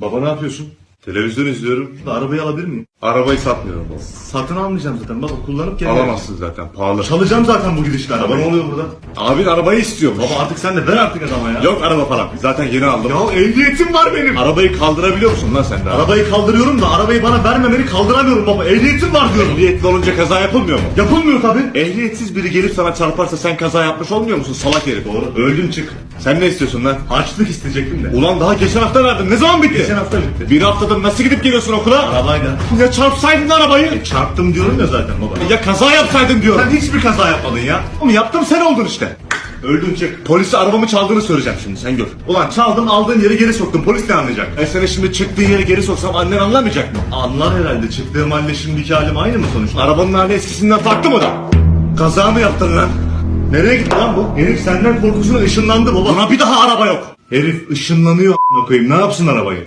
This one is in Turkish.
Baba ne yapıyorsun? Televizyon izliyorum. Arabayı alabilir miyim? Arabayı satmıyorum baba. Satın almayacağım zaten baba kullanıp geri Alamazsın zaten pahalı. Çalacağım zaten bu gidişle arabayı. ne oluyor burada? Abin arabayı istiyormuş. Baba artık sen de ver artık adama ya. Yok araba falan. Zaten yeni aldım. Ya ehliyetim var benim. Arabayı kaldırabiliyor musun lan sen de? Arabayı kaldırıyorum da arabayı bana vermemeni kaldıramıyorum baba. Ehliyetim var diyorum. Ehliyetli olunca kaza yapılmıyor mu? Yapılmıyor tabi. Ehliyetsiz biri gelip sana çarparsa sen kaza yapmış olmuyor musun salak herif? Doğru. Öldün çık. Sen ne istiyorsun lan? Harçlık isteyecektim de. Ulan daha geçen hafta verdin. Ne zaman bitti? Geçen hafta bitti. Bir haftadır nasıl gidip geliyorsun okula? Arabayla. Ya çarpsaydın arabayı. Çarptım diyorum ya zaten baba. Ya kaza yapsaydın diyorum. Sen hiçbir kaza yapmadın ya. Oğlum yaptım sen oldun işte. Öldün çık. Polise arabamı çaldığını söyleyeceğim şimdi sen gör. Ulan çaldım aldığın yeri geri soktum. Polis ne anlayacak? Ben seni şimdi çıktığın yere geri soksam annen anlamayacak mı? Anlar herhalde. Çıktığım halle şimdiki halim aynı mı sonuçta? Arabanın hali eskisinden farklı mı da? Kaza mı yaptın lan? Nereye gitti lan bu? Herif senden korkusuna ışınlandı baba. Buna bir daha araba yok. Herif ışınlanıyor a**ına koyayım. Ne yapsın arabayı?